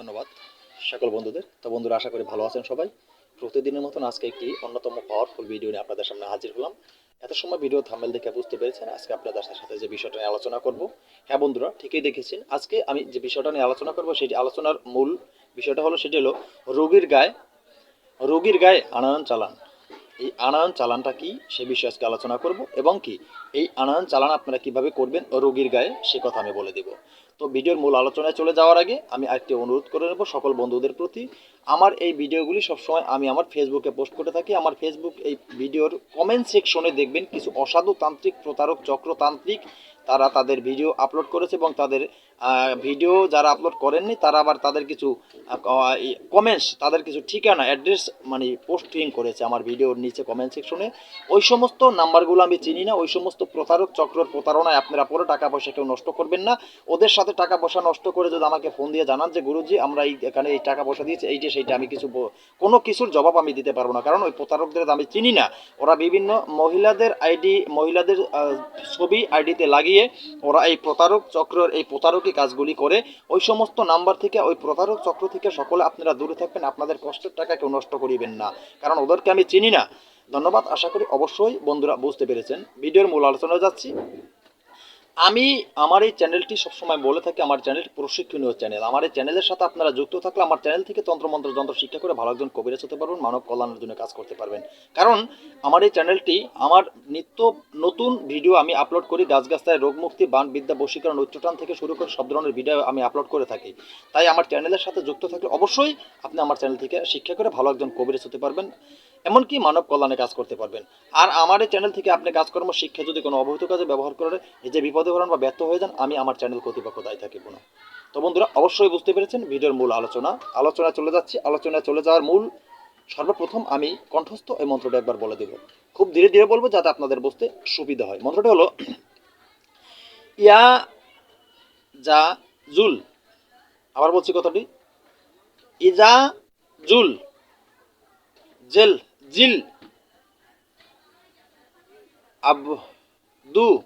ধন্যবাদ সকল বন্ধুদের। তো বন্ধুরা, আশা করি ভালো আছেন সবাই। প্রতিদিনের মতন আজকে একটি অন্যতম পাওয়ারফুল ভিডিও নিয়ে আপনাদের সামনে হাজির হলাম। এত সময় ভিডিও থামেল দেখে বুঝতে পেরেছেন, আজকে আপনাদের সাথে যে বিষয়টা নিয়ে আলোচনা করব। হ্যাঁ বন্ধুরা, ঠিকই দেখেছেন, আজকে আমি যে বিষয়টা নিয়ে আলোচনা করব, সেটি আলোচনার মূল বিষয়টা হলো, সেটি হলো রোগীর গায়ে রোগীর গায়ে আনায়ন চালান। এই আনায়ন চালানটা কি সে বিষয়ে আজকে আলোচনা করব এবং কি এই আনায়ন চালান আপনারা কীভাবে করবেন রোগীর গায়ে, সে কথা আমি বলে দেব। তো ভিডিওর মূল আলোচনায় চলে যাওয়ার আগে আমি আরেকটি অনুরোধ করে নেব সকল বন্ধুদের প্রতি। আমার এই ভিডিওগুলি সবসময় আমি আমার ফেসবুকে পোস্ট করে থাকি। আমার ফেসবুক এই ভিডিওর কমেন্ট সেকশনে দেখবেন কিছু অসাধু তান্ত্রিক প্রতারক চক্রতান্ত্রিক তারা তাদের ভিডিও আপলোড করেছে এবং তাদের ভিডিও যারা আপলোড করেননি, তারা আবার তাদের কিছু কমেন্টস তাদের কিছু ঠিকানা অ্যাড্রেস মানে পোস্টিং করেছে আমার ভিডিওর নিচে কমেন্ট সেকশনে ওই সমস্ত নাম্বারগুলো আমি চিনি না, ওই সমস্ত প্রতারক চক্রের প্রতারণায় আপনারা পরে টাকা পয়সা কেউ নষ্ট করবেন না। ওদের সাথে টাকা পয়সা নষ্ট করে যদি আমাকে ফোন দিয়ে জানান যে, গুরুজি, আমরা এই, এখানে এই টাকা পয়সা দিয়েছি এইটা সেইটা আমি কিছু কোনো কিছুর জবাব আমি দিতে পারব না। কারণ ওই প্রতারকদের আমি চিনি না। ওরা বিভিন্ন মহিলাদের আইডি মহিলাদের ছবি আইডিতে লাগিয়ে ওরা এই প্রতারক চক্রের, এই প্রতারকী কাজগুলি করে, ওই সমস্ত নাম্বার থেকে, ওই প্রতারক চক্র থেকে সকলে আপনারা দূরে থাকবেন, আপনাদের কষ্টের টাকা কেউ নষ্ট করিবেন না। কারণ ওদেরকে আমি চিনি না। ধন্যবাদ, আশা করি অবশ্যই বন্ধুরা বুঝতে পেরেছেন। ভিডিওর মূল আলোচনা যাচ্ছি। আমি আমার এই চ্যানেলটি সবসময় বলে থাকি, আমার চ্যানেলটি প্রশিক্ষণীয় চ্যানেল আমার এই চ্যানেলের সাথে আপনারা যুক্ত থাকলে আমার চ্যানেল থেকে তন্ত্রমন্ত্র, যন্ত্র শিক্ষা করে ভালো একজন কবিরাজ হতে পারবেন, মানব কল্যাণের জন্য কাজ করতে পারবেন। কারণ আমার এই চ্যানেলটি আমার নিত্য নতুন ভিডিও আমি আপলোড করি, গাছগাছায় রোগমুক্তি বান বিদ্যা, বশীকরণ, উচ্চটান থেকে শুরু করে সব ধরনের ভিডিও আমি আপলোড করে থাকি। তাই আমার চ্যানেলের সাথে যুক্ত থাকলে অবশ্যই আপনি আমার চ্যানেল থেকে শিক্ষা করে ভালো একজন কবিরাজ হতে পারবেন। এমনকি মানব কল্যাণে কাজ করতে পারবেন। আর আমার এই চ্যানেল থেকে আপনি কাজকর্ম, শিক্ষা যদি কোনো অবহিত কাজে ব্যবহার করে যে বিপদে পড়েন বা ব্যর্থ হয়ে যান, আমি আমার চ্যানেল কর্তৃপক্ষ দায়ী থাকিব না তো বন্ধুরা, অবশ্যই বুঝতে পেরেছেন ভিডিওর মূল আলোচনা। আলোচনায় চলে যাচ্ছি আলোচনায় চলে যাওয়ার মূল, সর্বপ্রথম আমি কণ্ঠস্থ এই মন্ত্রটা একবার বলে দেব। খুব ধীরে ধীরে বলব যাতে আপনাদের বুঝতে সুবিধা হয়। মন্ত্রটা হলো, ইয়া যা জুল। আবার বলছি কথাটি, ইজা জুল, জেল। জিল। আবদু।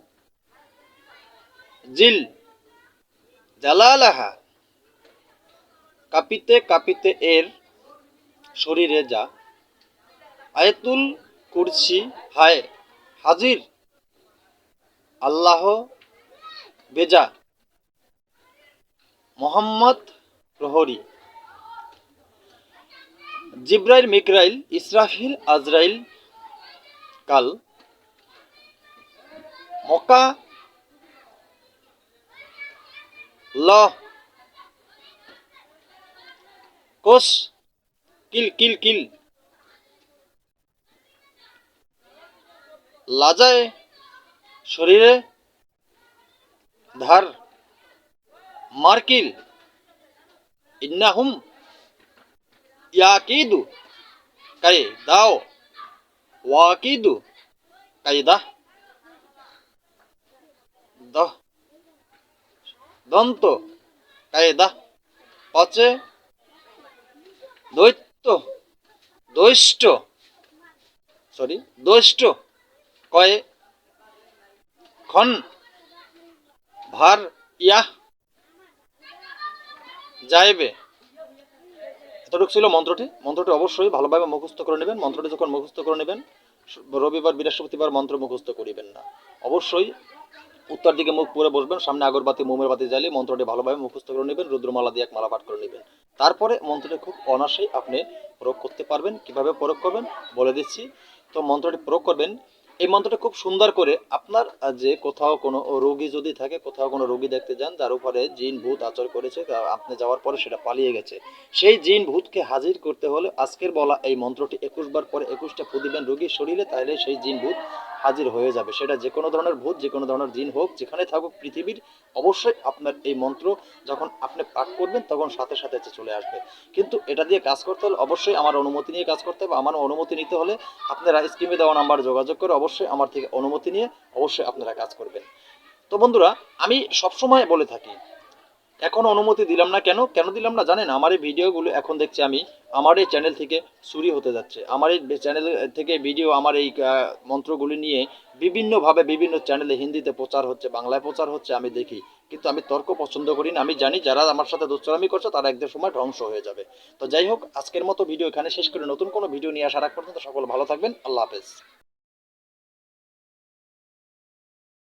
জিল। জালালাহা। কাঁপিতে কাঁপিতে এর শরীরে যা। আয়তুল কুরসি, হায়, হাজির। আল্লাহ বেজা। মোহাম্মদ প্রহরী। জিব্রাইল, মিকরাইল, ইসরাফিল, আজরাইল কাল মক্কা ল কোষ কিল কিল কিল, লাজায়, শরীরে ধার, মার্কিল, ইন্নাহুম ইয়াকিদু কাই দাও ওয়াকিদু কাইদা দ দন্ত কায়দা পচে দৈত্য দৈষ্ট সরি দৈষ্ট কয়ে খন ভার ইয়া যাইবে এতটুকু ছিল মন্ত্রটি মন্ত্রটি অবশ্যই ভালোভাবে মুখস্থ করে নেবেন। মন্ত্রটি যখন মুখস্থ করে নেবেন, রবিবার, বৃহস্পতিবার মন্ত্র মুখস্থ করিবেন না। অবশ্যই উত্তর দিকে মুখ পুরে বসবেন, সামনে আগরবাতি, মোমের বাতি জ্বালিয়ে মন্ত্রটি ভালোভাবে মুখস্থ করে নেবেন, রুদ্রমালা দিয়ে এক মালা পাঠ করে নেবেন। তারপরে মন্ত্রটি খুব অনাসেই আপনি প্রয়োগ করতে পারবেন। কীভাবে প্রয়োগ করবেন? বলে দিচ্ছি। তো মন্ত্রটি প্রয়োগ করবেন এই মন্ত্রটা খুব সুন্দর করে আপনার যে কোথাও কোনো রোগী যদি থাকে, কোথাও কোনো রোগী দেখতে যান, যার উপরে জিন, ভূত আচর করেছে আপনি যাওয়ার পরে সেটা পালিয়ে গেছে। সেই জিন, ভূতকে হাজির করতে হলে আজকের বলা এই মন্ত্রটি একুশ বার পরে একুশটা ফু দিবেন রোগীর শরীরে তাহলে সেই জিন, ভূত হাজির হয়ে যাবে। সেটা যে কোনো ধরনের ভূত, যে কোনো ধরনের জিন হোক, যেখানে থাকুক, পৃথিবীর অবশ্যই আপনার এই মন্ত্র যখন আপনি পাঠ করবেন, তখন সাথে সাথে চলে আসবে। কিন্তু এটা দিয়ে কাজ করতে হলে অবশ্যই আমার অনুমতি নিয়ে কাজ করতে হবে। আমার অনুমতি নিতে হলে আপনারা স্ক্রিনে দেওয়া নাম্বার যোগাযোগ করে অবশ্যই আমার থেকে অনুমতি নিয়ে অবশ্যই আপনারা কাজ করবেন। তো বন্ধুরা, আমি সবসময় বলে থাকি, এখন অনুমতি দিলাম না কেন? কেন দিলাম না জানেন? আমার এই ভিডিওগুলো এখন দেখছি আমি আমার এই চ্যানেল থেকে চুরি হতে যাচ্ছে। আমার এই চ্যানেল থেকে ভিডিও আমার এই মন্ত্রগুলি নিয়ে বিভিন্নভাবে বিভিন্ন চ্যানেলে হিন্দিতে প্রচার হচ্ছে, বাংলায় প্রচার হচ্ছে, আমি দেখি। কিন্তু আমি তর্ক পছন্দ করি না। আমি জানি যারা আমার সাথে দুশ্চরামি করছে, তারা একদের সময় ধ্বংস হয়ে যাবে। তো যাই হোক, আজকের মতো ভিডিও এখানে শেষ করে। নতুন কোনো ভিডিও নিয়ে আসার আগ পর্যন্ত সকল ভালো থাকবেন। আল্লাহ হাফেজ।